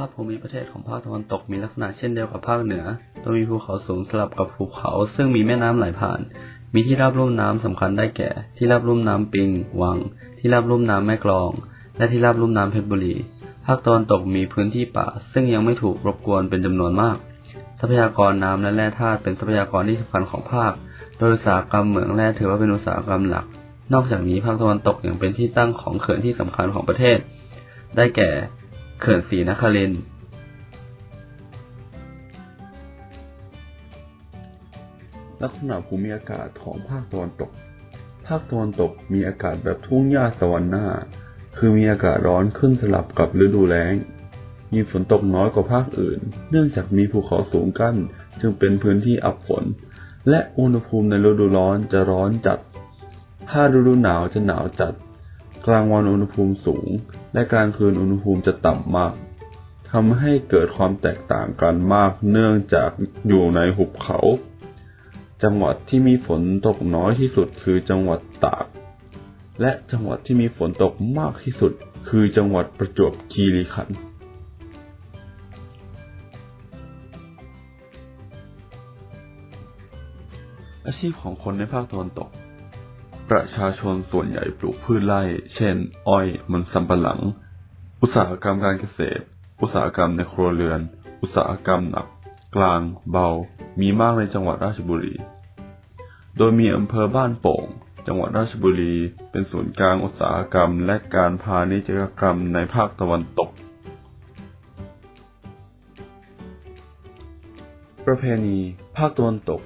าพภูมิประเทศของภาคตะวันตกมีลักษณะเช่นเดียวกับภาคเหนือ โดยมีภูเขาสูงสลับกับภูเขา ซึ่งมีแม่น้ำไหลผ่าน มีที่ราบลุ่มน้ำสำคัญได้แก่ ที่ราบลุ่มน้ำปิง วัง ที่ราบลุ่มน้ำแม่กลอง และที่ราบลุ่มน้ำเพชรบุรี ภาคตะวันตกมีพื้นที่ป่า ซึ่งยังไม่ถูกรบกวนเป็นจำนวนมาก ทรัพยากรน้ำและแร่ธาตุเป็นทรัพยากรที่สำคัญของภาค โดยอุตสาหกรรมเหมืองแร่ถือว่าเป็นอุตสาหกรรมหลัก นอกจากนี้ภาคตะวันตกยังเป็นที่ตั้งของเขื่อนที่สำคัญของประเทศ ได้แก่ เขื่อนศรีนครินทร์ลักษณะภูมิอากาศของภาคตะวันตก ภาคตะวันตกมีอากาศแบบทุ่งหญ้าสวรรค์หน้า คือมีอากาศร้อนขึ้นสลับกับฤดูแล้ง มีฝนตกน้อยกว่าภาคอื่น เนื่องจากมีภูเขาสูงกั้น จึงเป็นพื้นที่อับฝน และอุณหภูมิในฤดูร้อนจะร้อนจัด ถ้าฤดูหนาวจะหนาวจัด กลางวันอุณหภูมิสูง และกลางคืนอุณหภูมิจะต่ำมากทำให้เกิดความแตกต่างกันมากเนื่องจากอยู่ในหุบเขา จังหวัดที่มีฝนตกน้อยที่สุดคือจังหวัดตาก และจังหวัดที่มีฝนตกมากที่สุด คือจังหวัดประจวบคีรีขันธ์อาชีพของคนในภาคตะวันตก ประชาชนส่วนใหญ่ปลูกพืชไร่ เช่น อ้อย มันสำปะหลัง อุตสาหกรรมการเกษตร อุตสาหกรรมในครัวเรือน อุตสาหกรรมหนัก กลาง เบา มีมากในจังหวัดราชบุรี โดยมีอำเภอบ้านโป่ง จังหวัดราชบุรี เป็นศูนย์กลางอุตสาหกรรม และการพาณิชยกรรมในภาคตะวันตก ประเพณี ภาคตะวันตก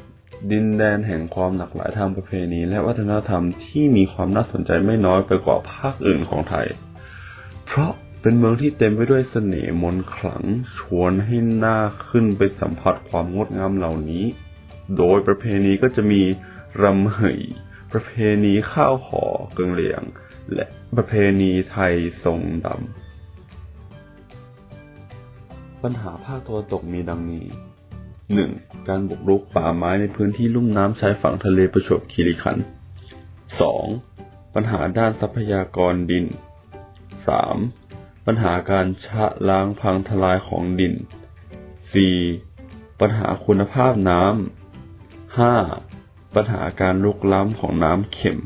ดินแดนแห่งความหลากหลายทางประเพณี และวัฒนธรรมที่มีความน่าสนใจไม่น้อยไปกว่าภาคอื่นของไทย เพราะเป็นเมืองที่เต็มไปด้วยเสน่ห์มนขลังชวนให้น่าขึ้นไปสัมผัสความงดงามเหล่านี้ โดยประเพณีก็จะมีรำเหยประเพณีข้าวห่อเกงเหลียง และประเพณีไทยทรงดำปัญหาภาคตะวันตกมีดังนี้ 1. การบุกรุกป่าไม้ในพื้นที่ลุ่มน้ำชายฝั่งทะเลประจวบคีรีขันธ์ 2. ปัญหาด้านทรัพยากรดิน 3. ปัญหาการชะล้างพังทลายของดิน 4. ปัญหาคุณภาพน้ำ 5. ปัญหาการลุกล้ำของน้ำเข็ม